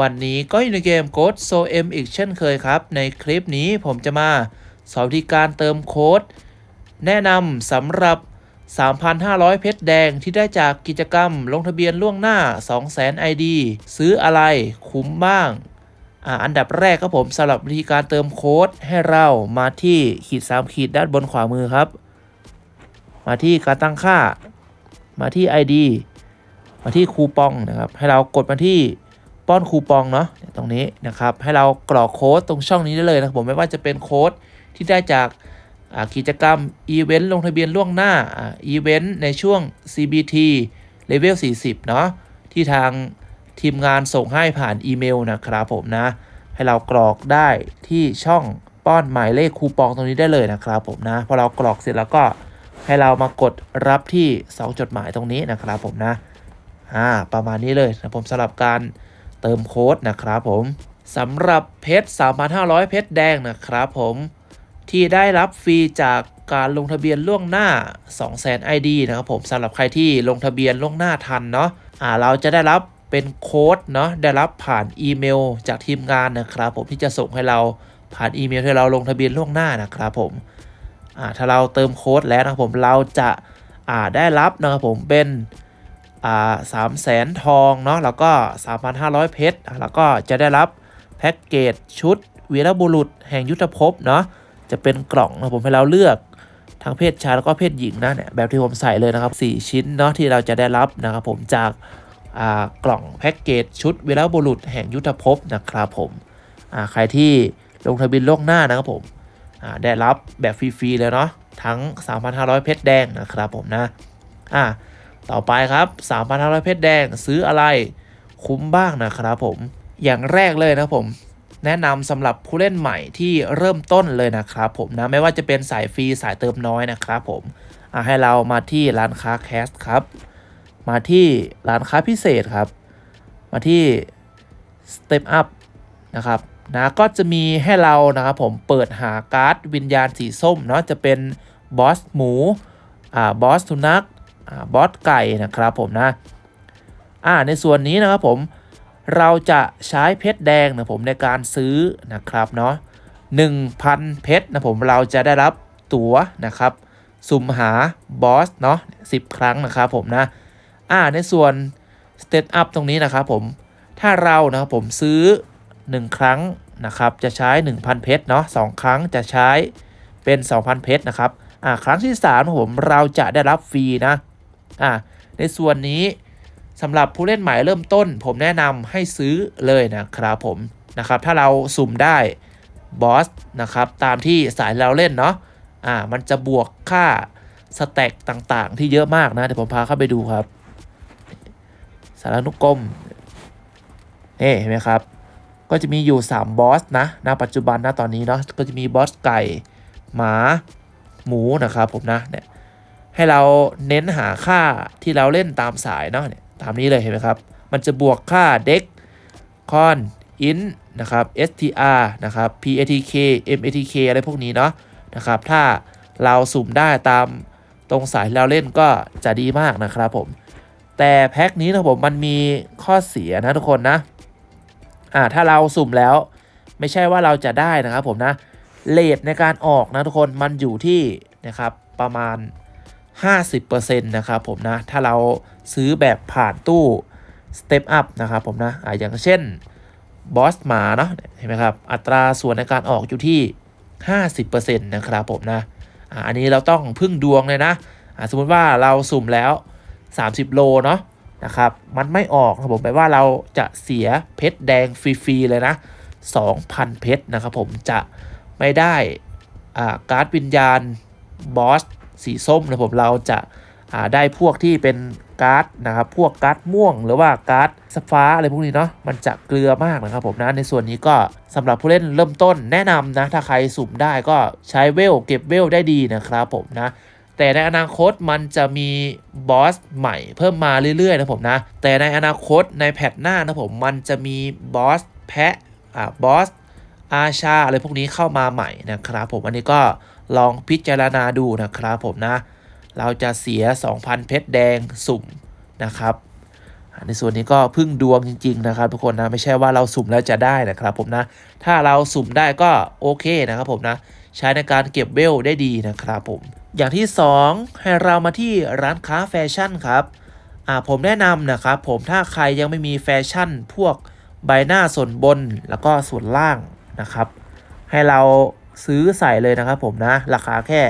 วันนี้ก็อยู่ในเกม Code So M อีกเช่นเคยครับ ในคลิปนี้ผมจะมาสอนวิธีการเติมโค้ด แนะนำสำหรับ 3,500 เพชรแดงที่ได้จากกิจกรรมลงทะเบียนล่วงหน้า 200,000 ID ซื้ออะไรคุ้มบ้างอ่าอันดับแรกครับผมสำหรับวิธีการเติมโค้ดให้เรามาที่ขีด 3 ขีดด้านบนขวามือครับ มาที่การตั้งค่า มาที่ ID มาที่คูปองนะครับ ให้เรากดมาที่ ป้อนคูปองเนาะตรงนี้นะครับให้เรากรอกโค้ดตรงช่องนี้ได้เลยนะครับผมไม่ว่าจะเป็นโค้ดที่ได้จากกิจกรรมอีเวนต์ลงทะเบียนล่วงหน้าอ่าอีเวนต์ในช่วง CBT Level 40 เนาะที่ทางทีมงานส่งให้ผ่านอีเมลนะครับผมนะ ให้เรากรอกได้ที่ช่องป้อนหมายเลขคูปองตรงนี้ได้เลยนะครับผมนะพอเรากรอกเสร็จแล้วก็ให้เรามากดรับที่2จดหมายตรงนี้นะครับผมนะอ่าประมาณนี้เลยนะผมสำหรับการ เติมโค้ดนะครับผมสำหรับเพชร 3,500 เพชรแดงนะครับผมที่ได้รับฟรีจากการลงทะเบียนล่วงหน้า 200,000 ID นะครับผมสำหรับใครที่ลงทะเบียนล่วงหน้าทันเนาะอ่าเราจะได้รับเป็นโค้ดเนาะได้รับผ่านอีเมลจากทีมงานนะครับผมที่จะส่งให้เราผ่านอีเมลที่เราลงทะเบียนล่วงหน้านะครับผมอ่าถ้าเราเติมโค้ดแล้วนะครับผมเราจะอ่าได้รับนะครับผมเป็น สามแสนทองเนาะแล้วก็ 3,500 เพชรอะแล้วก็จะได้รับแพ็กเกจชุดวีรบุรุษแห่งยุทธภพเนาะจะเป็นกล่องนะผมให้เราเลือกทั้งเพศชายแล้วก็เพศหญิงนะเนี่ยแบบที่ผมใส่เลยนะครับ 4 ชิ้นเนาะที่เราจะได้รับนะครับผมจากอ่ากล่องแพ็กเกจชุดวีรบุรุษแห่งยุทธภพนะครับผมอ่าใครที่ลงทะเบียนล่วงหน้านะครับผมอ่าได้รับแบบฟรีๆเลยเนาะทั้ง 3,500 เพชรแดงนะครับผมนะอ่า ต่อไปครับ3,500เพชรแดงซื้ออะไรคุ้มบ้างนะครับผม อย่างแรกเลยนะผม แนะนำสำหรับผู้เล่นใหม่ที่เริ่มต้นเลยนะครับผมนะไม่ว่าจะเป็นสายฟรีสายเติมน้อยนะครับผมให้เรามาที่ร้านค้าแคสครับ มาที่ร้านค้าพิเศษครับ มาที่ Step Up นะครับนะก็จะมีให้เรานะครับผมเปิดหาการ์ดวิญญาณสีส้มเนาะจะเป็นบอสหมูอ่าบอสสุนัข บอสไก่นะครับผมนะอ่าในส่วนนี้นะครับผมเราจะใช้เพชรแดงนะผมในการซื้อนะครับเนาะ1,000 เพชรนะผมเราจะได้รับตั๋วนะครับสุ่มหาบอสเนาะ10 ครั้งนะครับผมนะอ่าในส่วนสเตตอัพตรงนี้นะครับผมถ้าเรานะครับผมซื้อ 1 ครั้งนะครับจะใช้ 1,000 เพชรเนาะสองครั้งจะใช้เป็น 2,000 เพชรนะครับอ่าครั้งที่3ผมเราจะได้รับฟรีนะ อ่าในส่วนนี้สำหรับผู้เล่นใหม่เริ่มต้น ผมแนะนำให้ซื้อเลยนะครับผมนะครับ ถ้าเราสุ่มได้บอสนะครับ ตามที่สายเราเล่นเนาะอ่า มันจะบวกค่าสแต็กต่างๆ ที่เยอะมากนะ เดี๋ยวผมพาเข้าไปดูครับ สารนุกรมนี่เห็นไหมครับ ก็จะมีอยู่ 3 บอสนะณปัจจุบันนะตอนนี้เนาะก็จะมีบอสไก่ หมา หมูนะครับผมนะเนี่ย ให้เราเน้นหาค่าที่เราเล่นตามสายเนาะเนี่ยตามนี้เลยเห็นไหมครับ มันจะบวกค่าเด็กคอนอินนะครับ str นะครับ patk matk อะไรพวกนี้เนาะนะครับ ถ้าเราสุ่มได้ตามตรงสายเราเล่นก็จะดีมากนะครับผม แต่แพ็คนี้นะผมมันมีข้อเสียนะทุกคนนะอ่าถ้าเราสุ่มแล้วไม่ใช่ว่าเราจะได้นะครับผมนะเลทในการออกนะทุกคนมันอยู่ที่นะครับประมาณ 50%นะครับผมนะ ถ้าเราซื้อแบบผ่านตู้ Step Up นะครับผมนะอ่าอย่างเช่นบอสหมาเนาะเห็นไหมครับ อัตราส่วนในการออกอยู่ที่ 50%นะครับผมนะอ่าอันนี้เราต้องพึ่งดวงเลยนะอ่าสมมุติว่าเราสุ่มแล้ว 30 โลเนาะนะครับมันไม่ออกนะผมแปลว่าเราจะเสียเพชรแดงฟรีๆเลยนะ 2,000 เพชรนะครับผมจะไม่ได้การ์ดวิญญาณบอส สีส้มนะผมเราจะาได้พวกที่เป็นการ์ดนะครับพวกการ์ดม่วงหรือว่าการ์ดสฟ้าอะไรพวกนี้เนาะมันจะเกลือมากนะครับผมนะในส่วนนี้ก็สำหรับผู้เล่นเริ่มต้นแนะนำนะถ้าใครสุ่มได้ก็ใช้เวลเก็บเวลได้ดีนะครับผมนะแต่ในอนาคตมันจะมีบอสใหม่เพิ่มมาเรื่อยๆนะผมนะแต่ในอนาคตในแพทหน้านะผมมันจะมีบอสแพะอ่าบอส อาชาอะไรพวกนี้เข้ามาใหม่นะครับผม อันนี้ก็ลองพิจารณาดูนะครับผมนะ เราจะเสีย 2,000 เพชรแดงสุ่มนะครับในส่วนนี้ก็พึ่งดวงจริง ๆ นะครับ ทุกคนนะไม่ใช่ว่าเราสุ่มแล้วจะได้นะครับผมนะ ถ้าเราสุ่มได้ก็โอเคนะครับผมนะ ใช้ในการเก็บเวลได้ดีนะครับผม อย่างที่ 2 ให้เรามาที่ร้านค้าแฟชั่นครับอ่าผมแนะนำนะครับผมถ้าใครยังไม่มีแฟชั่นพวกใบหน้าส่วนบนแล้วก็ส่วนล่าง นะครับ ให้เราซื้อใส่เลยนะครับผมนะ ราคาแค่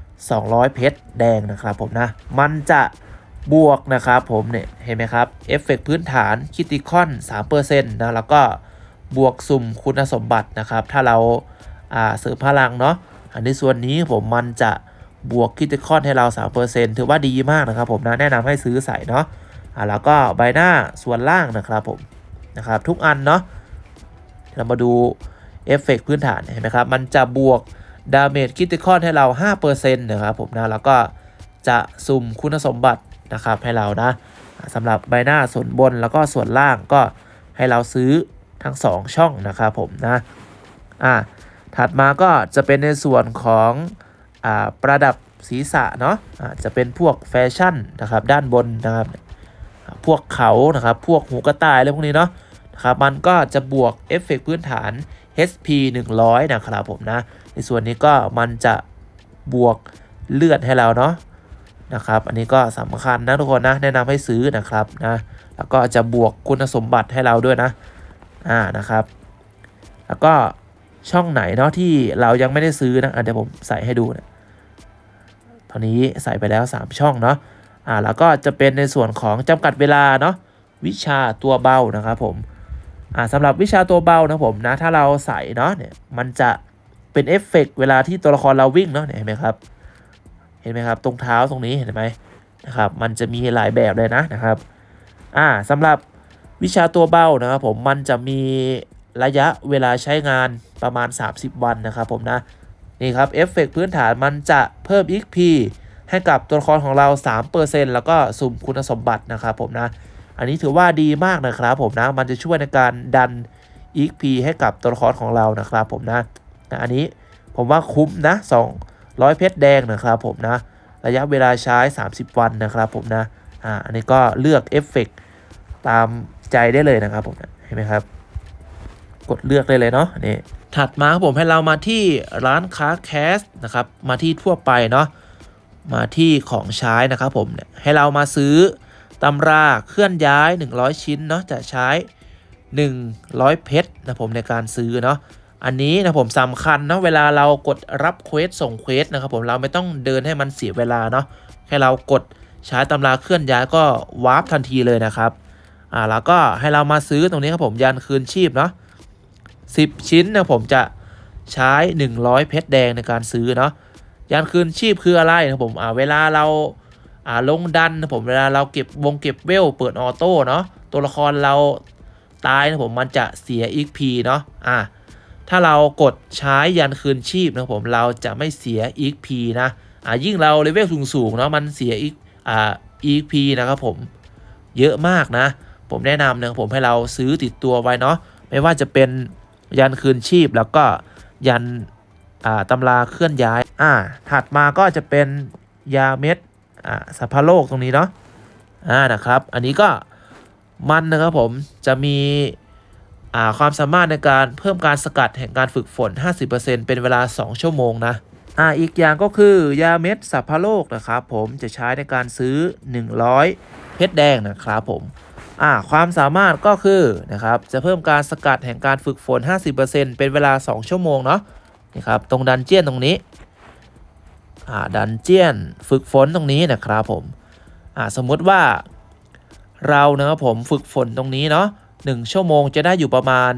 200 เพชรแดงนะครับผมนะ มันจะบวกนะครับผมเนี่ยเห็นไหมครับเอฟเฟกพื้นฐานคิติคอน3%นะแล้วก็บวกสุ่มคุณสมบัตินะครับ ถ้าเราอ่าเสริมพลังเนาะอันในส่วนนี้ผมมันจะบวกคิติคอนให้เรา 3%ถือว่าดีมากนะครับผมนะแนะนำให้ซื้อใส่เนาะอ่าแล้วก็ใบหน้าส่วนล่างนะครับผมนะครับทุกอันเนาะเรามาดู เอฟเฟกพื้นฐานเห็นไหมครับ มันจะบวกดาเมจคิติคอนให้เรา 5%นะครับผมนะ แล้วก็จะสุ่มคุณสมบัตินะครับให้เรานะสำหรับใบหน้าส่วนบนแล้วก็ส่วนล่างก็ให้เราซื้อทั้ง 2 ช่องนะครับผมนะอ่าถัดมาก็จะเป็นในส่วนของอ่าประดับศีรษะเนาะอ่าจะเป็นพวกแฟชั่นนะครับด้านบนนะครับพวกเขานะครับพวกหูกระต่ายอะไรพวกนี้เนาะนะครับมันก็จะบวกเอฟเฟกพื้นฐาน HP 100 นะครับผมนะ ในส่วนนี้ก็มันจะบวกเลือดให้เราเนาะนะครับ อันนี้ก็สำคัญนะทุกคนนะ แนะนำให้ซื้อนะครับนะ แล้วก็จะบวกคุณสมบัติให้เราด้วยนะ อ่า นะครับ แล้วก็ช่องไหนเนาะที่เรายังไม่ได้ซื้อนะอะเดี๋ยวผมใส่ให้ดูนะตอนนี้ใส่ไปแล้ว 3 ช่องเนาะ อ่า แล้วก็จะเป็นในส่วนของจำกัดเวลาเนาะ วิชาตัวเบานะครับผม อ่าสำหรับวิชาตัวเบานะผมนะถ้าเราใส่เนาะเนี่ยมันจะเป็นเอฟเฟกต์เวลาที่ตัวละครเราวิ่งเนาะเห็นไหมครับ เห็นไหมครับ ตรงเท้าตรงนี้เห็นไหมนะครับมันจะมีหลายแบบเลยนะนะครับอ่าสำหรับวิชาตัวเบานะครับผมมันจะมีระยะเวลาใช้งานประมาณ 30 วันนะครับผมนะนี่ครับเอฟเฟกต์พื้นฐานมันจะเพิ่ม XP ให้กับตัวละครของเรา 3%แล้วก็สุ่มคุณสมบัตินะครับผมนะ อันนี้ถือว่าดีมากนะครับผมนะ มันจะช่วยในการดัน EXP ให้กับตัวละครของเรานะครับผมนะนะอันนี้ผมว่าคุ้มนะ 200 เพชรแดงนะครับผมนะ ระยะเวลาใช้ 30 วันนะครับผมนะ อ่า อันนี้ก็เลือกเอฟเฟกตามใจได้เลยนะครับผมนะเห็นไหมครับ กดเลือกได้เลยเนาะนี่ถัดมาครับผมให้เรามาที่ร้านค้าแคสนะครับ มาที่ทั่วไปเนาะ มาที่ของใช้นะครับผมเนี่ยให้เรามาซื้อ ตำราเคลื่อนย้าย 100 ชิ้นเนาะจะใช้ 100 เพชรนะผมในการซื้อเนาะอันนี้นะผมสำคัญนะเวลาเรากดรับเควสส่งเควสนะครับผมเราไม่ต้องเดินให้มันเสียเวลาเนาะแค่เรากดใช้ตำราเคลื่อนย้ายก็วาร์ปทันทีเลยนะครับอ่าแล้วก็ให้เรามาซื้อตรงนี้ครับผมยันคืนชีพเนาะ10 ชิ้นนะผมจะใช้ 100 เพชรแดงในการซื้อเนาะยันคืนชีพคืออะไรนะผมอ่าเวลาเรา อ่าลงดันนะผมเวลาเราเก็บวงเก็บเวลเปิดออโต้เนาะตัวละครเราตายนะผมมันจะเสีย XP เนาะอ่าถ้าเรากดใช้ยันคืนชีพนะผมเราจะไม่เสีย XP นะอ่ายิ่งเราเลเวลสูงๆเนาะมันเสียอีกอ่า XP นะครับผมเยอะมากนะ ผมแนะนำนะผมให้เราซื้อติดตัวไว้เนาะไม่ว่าจะเป็นยันคืนชีพแล้วก็ยันอ่าตำราเคลื่อนย้ายอ่าถัดมาก็จะเป็นยาเม็ด อ่าสัพพะโลกตรงนี้เนาะอ่านะครับ อันนี้ก็มันนะครับผมจะมีอ่าความสามารถในการเพิ่มการสกัดแห่งการฝึกฝน 50%เป็นเวลา 2 ชั่วโมงนะอ่าอีกอย่างก็คือยาเม็ดสัพพะโลกนะครับผมจะใช้ในการซื้อ 100 เพชรแดงนะครับผมอ่าความสามารถก็คือนะครับจะเพิ่มการสกัดแห่งการฝึกฝน 50%เป็นเวลา 2 ชั่วโมงเนาะนี่ครับตรงดันเจียนตรงนี้ ดันเจียนฝึกฝนตรงนี้นะครับผมสมมุติว่าเรานะครับผมฝึกฝนตรงนี้เนาะหนึ่งชั่วโมงจะได้อยู่ประมาณ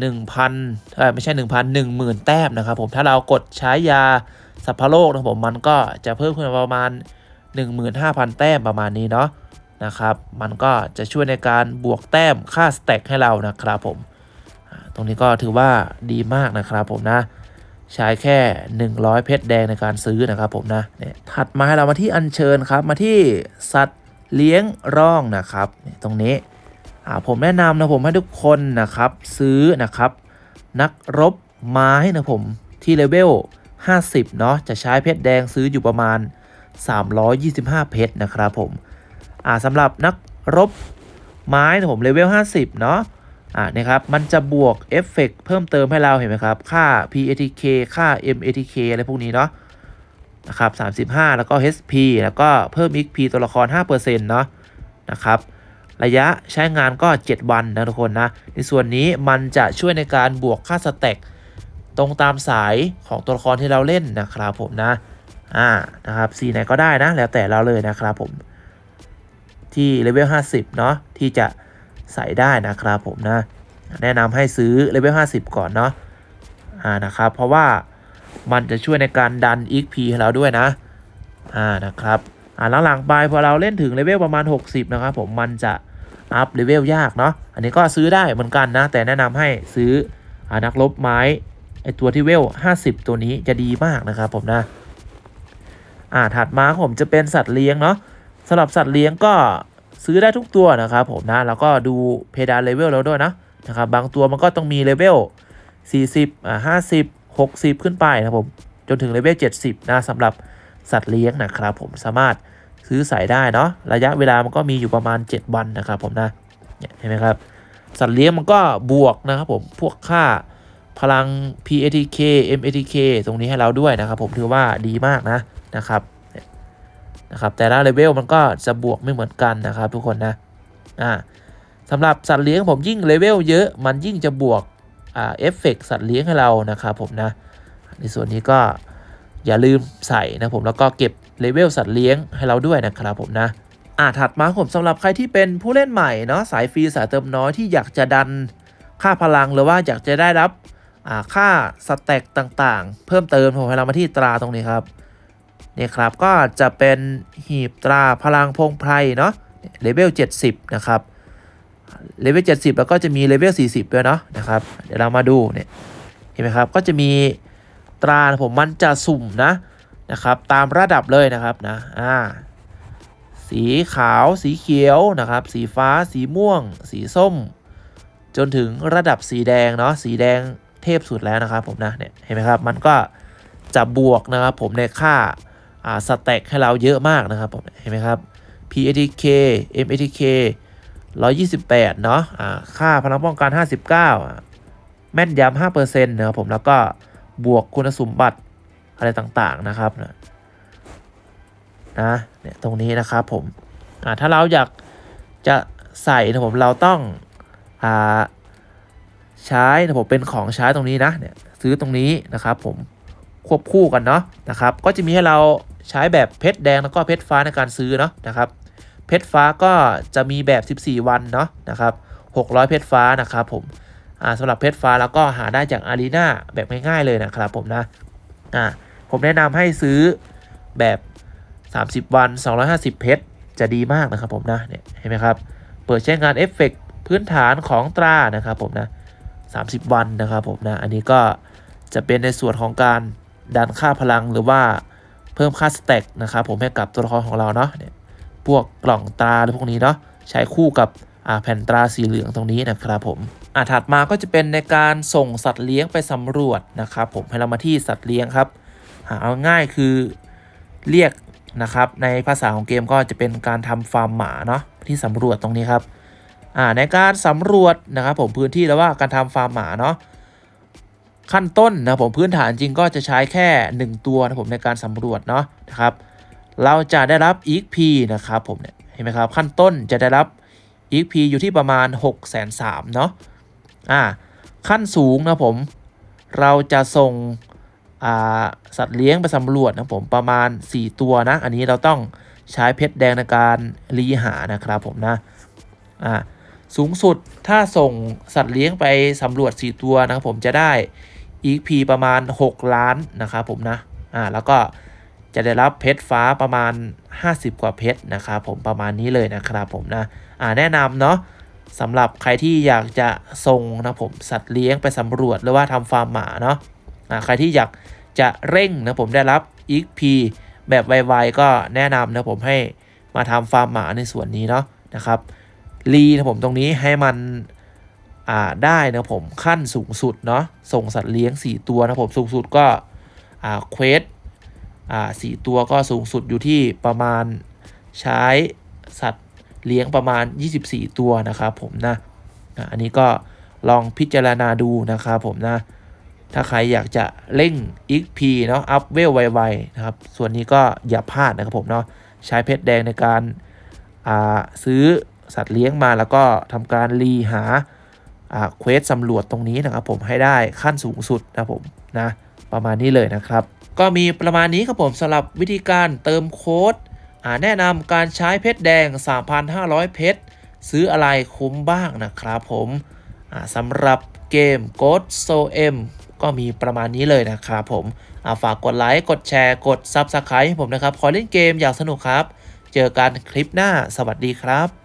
หนึ่งพันไม่ใช่หนึ่งพันหนึ่งหมื่นแต้มนะครับผมถ้าเรากดใช้ยาสัพพโลกนะผมมันก็จะเพิ่มขึ้นประมาณ 15,000 แต้มประมาณนี้เนาะนะครับ มันก็จะช่วยในการบวกแต้มค่าสแต็กให้เรานะครับผม ตรงนี้ก็ถือว่าดีมากนะครับผมนะ ใช้แค่ 100 เพชรแดงในการซื้อนะครับผมนะเนี่ยถัดมาให้เรามาที่อัญเชิญครับมาที่สัตว์เลี้ยงร่องนะครับเนี่ยตรงนี้อ่าผมแนะนำนะผมให้ทุกคนนะครับซื้อนะครับ นักรบไม้นะผมที่เลเวล 50 เนาะจะใช้เพชรแดงซื้ออยู่ประมาณ 325 เพชรนะครับผมอ่าสำหรับนักรบไม้นะผมเลเวล 50 เนาะ อ่านะครับมันจะบวกเอฟเฟกต์เพิ่มเติมให้เราเห็นไหมครับ ค่า PATK ค่า MATK อะไรพวกนี้เนาะนะครับ 35 แล้วก็ HP แล้วก็เพิ่ม XP ตัวละคร 5%เนาะนะครับ ระยะใช้งานก็ 7 วันนะทุกคนนะ ในส่วนนี้มันจะช่วยในการบวกค่าสแต็กตรงตามสายของตัวละครที่เราเล่นนะครับผมนะ อ่า นะครับ สีไหนก็ได้นะ แล้วแต่เราเลยนะครับผม ที่เลเวล 50 เนาะที่จะ ใส่ได้นะครับผมนะ แนะนำให้ซื้อเลเวล50 ก่อนเนาะอ่านะครับ เพราะว่ามันจะช่วยในการดัน XP ให้เราด้วยนะอ่านะครับอ่าหลังๆไปพอเราเล่นถึงเลเวลประมาณ 60 นะครับผมมันจะอัพเลเวลยากเนาะอันนี้ก็ซื้อได้เหมือนกันนะ แต่แนะนำให้ซื้ออนักลบไม้ไอตัวที่เวล 50 ตัวนี้จะดีมากนะครับผมนะอ่าถัดมาผมจะเป็นสัตว์เลี้ยงเนาะสำหรับสัตว์เลี้ยงก็ ซื้อได้ทุกตัวนะครับผมนะแล้วก็ดูเพดานเลเวลแล้วด้วยนะนะครับบางตัวมันก็ต้องมีเลเวล 40อ่า50 60 ขึ้นไปนะครับผมจนถึงเลเวล 70 นะสำหรับสัตว์เลี้ยงนะครับผมสามารถซื้อใส่ได้เนาะระยะเวลามันก็มีอยู่ประมาณ 7 วันนะครับผมนะเนี่ยเห็นไหมครับสัตว์เลี้ยงมันก็บวกนะครับผมพวกค่าพลัง PATK MATK ตรงนี้ให้เราด้วยนะครับผมถือว่าดีมากนะนะครับ นะครับแต่ละเลเวลมันก็จะบวกไม่เหมือนกันนะครับทุกคนนะอ่าสำหรับสัตว์เลี้ยงผมยิ่งเลเวลเยอะมันยิ่งจะบวกอ่าเอฟเฟกสัตว์เลี้ยงให้เรานะครับผมนะในส่วนนี้ก็อย่าลืมใส่นะผมแล้วก็เก็บเลเวลสัตว์เลี้ยงให้เราด้วยนะครับผมนะอ่าถัดมาผมสำหรับใครที่เป็นผู้เล่นใหม่เนาะสายฟรีสายเติมน้อยที่อยากจะดันค่าพลังหรือว่าอยากจะได้รับค่าสแต็กต่างๆ เพิ่มเติมผมให้เรามาที่ตราตรงนี้ครับ นี่ครับก็จะเป็นหีบตราพลังพงไพรเนาะเลเวล 70 นะครับเลเวล 70 แล้วก็จะมีเลเวล 40 ด้วยเนาะนะครับ เดี๋ยวเรามาดูเนี่ยเห็นไหมครับก็จะมีตราผมมันจะสุ่มนะนะครับ ตามระดับเลยนะครับนะอ่าสีขาวสีเขียวนะครับ สีฟ้าสีม่วง สีส้ม จนถึงระดับสีแดงเนาะสีแดงเทพสุดแล้วนะครับผมนะเนี่ยเห็นไหมครับมันก็จะบวกนะครับผมในค่า อ่าสแต็กให้เราเยอะมากนะครับผมเห็นไหมครับ PATK MATK 128 เนาะอ่าค่าพลังป้องกัน 59 แม่นยำ5%นะครับผมแล้วก็บวกคุณสมบัติอะไรต่างๆนะครับนะนะเนี่ยตรงนี้นะครับผมอ่าถ้าเราอยากจะใส่นะผมเราต้องอ่าใช้นะผมเป็นของใช้ตรงนี้นะเนี่ยซื้อตรงนี้นะครับผมควบคู่กันเนาะนะครับ ก็จะมีให้เรา ใช้แบบเพชรแดงแล้วก็เพชรฟ้าในการซื้อเนาะนะครับ เพชรฟ้าก็จะมีแบบ 14 วันเนาะนะครับ600 เพชรฟ้านะครับผมอ่าสำหรับเพชรฟ้าแล้วก็หาได้จากอารีนาแบบง่ายๆเลยนะครับผมนะอ่าผมแนะนำให้ซื้อแบบ 30 วัน 250 เพชรจะดีมากนะครับผมนะเนี่ยเห็นไหมครับ เปิดใช้งานเอฟเฟกพื้นฐานของตรานะครับผมนะ 30 วันนะครับผมนะ อันนี้ก็จะเป็นในส่วนของการดันค่าพลังหรือว่า พิ่มค่าสแต็กนะครับผมให้กับตัวละครของเราเนาะเนี่ยพวกกล่องตราหรือพวกนี้เนาะใช้คู่กับแผ่นตราสีเหลืองตรงนี้นะครับผมอ่าถัดมาก็จะเป็นในการส่งสัตว์เลี้ยงไปสำรวจนะครับผมให้เรามาที่สัตว์เลี้ยงครับหาเอาง่ายคือเรียกนะครับในภาษาของเกมก็จะเป็นการทำฟาร์มหมาเนาะที่สำรวจตรงนี้ครับอ่าในการสำรวจนะครับผมพื้นที่แล้วว่าการทำฟาร์มหมาเนาะ ขั้นต้นนะผมพื้นฐานจริงก็จะใช้แค่ 1 ตัวนะผมในการสำรวจเนาะนะครับเราจะได้รับ EXP นะครับผมเนี่ยเห็นไหมครับขั้นต้นจะได้รับ EXP อยู่ที่ประมาณ 6 3 0 0 0เนาะอ่าขั้นสูงนะผมเราจะส่งอ่าสัตว์เลี้ยงไปสำรวจนะผมประมาณ 4 ตัวนะ อันนี้เราต้องใช้เพชรแดงในการรีหานะครับผมนะอ่าสูงสุดถ้าส่งสัตว์เลี้ยงไปสำรวจ 4 ตัวนะครับผมจะได้ EP ประมาณ 6 ล้านนะครับผมนะอ่าแล้วก็จะได้รับเพชรฟ้าประมาณ 50 กว่าเพชรนะครับผมประมาณนี้เลยนะครับผมนะอ่าแนะนำเนาะสำหรับใครที่อยากจะส่งนะผมสัตว์เลี้ยงไปสำรวจหรือว่าทำฟาร์มหมาเนาะอ่าใครที่อยากจะเร่งนะผมได้รับ EP แบบไวๆก็แนะนำนะผมให้มาทำฟาร์มหมาในส่วนนี้เนาะนะครับรีนะผมตรงนี้ให้มัน ได้นะผมขั้นสูงสุดเนาะส่งสัตว์เลี้ยง 4 ตัวนะผมสูงสุดก็เควสอ่ตัวก็สูงสุดอยู่ที่ประมาณใช้สัตว์เลี้ยงประมาณ 24 ตัวนะครับผมนะอันนี้ก็ลองพิจารณาดูนะครับผมนะ ถ้าใครอยากจะเร่ง XP เนาะอัพเวลไวๆนะครับ ส่วนนี้ก็อย่าพลาดนะครับผมเนาะใช้เพชรแดงในการาซื้อสัตว์เลี้ยงมาแล้วก็ทำการรีหา เควสสำรวจตรงนี้นะครับผมให้ได้ขั้นสูงสุดนะผมนะประมาณนี้เลยนะครับ ก็มีประมาณนี้ครับผมสำหรับวิธีการเติมโค้ดอ่าแนะนำการใช้เพชรแดง 3,500 เพชรซื้ออะไรคุ้มบ้างนะครับผมอ่าสำหรับเกม Ghost So M ก็มีประมาณนี้เลยนะครับผมอ่าฝากกดไลค์ กดแชร์ กด Subscribe ให้ผมนะครับ ขอเล่นเกมอย่างสนุกครับ เจอกันคลิปหน้า สวัสดีครับ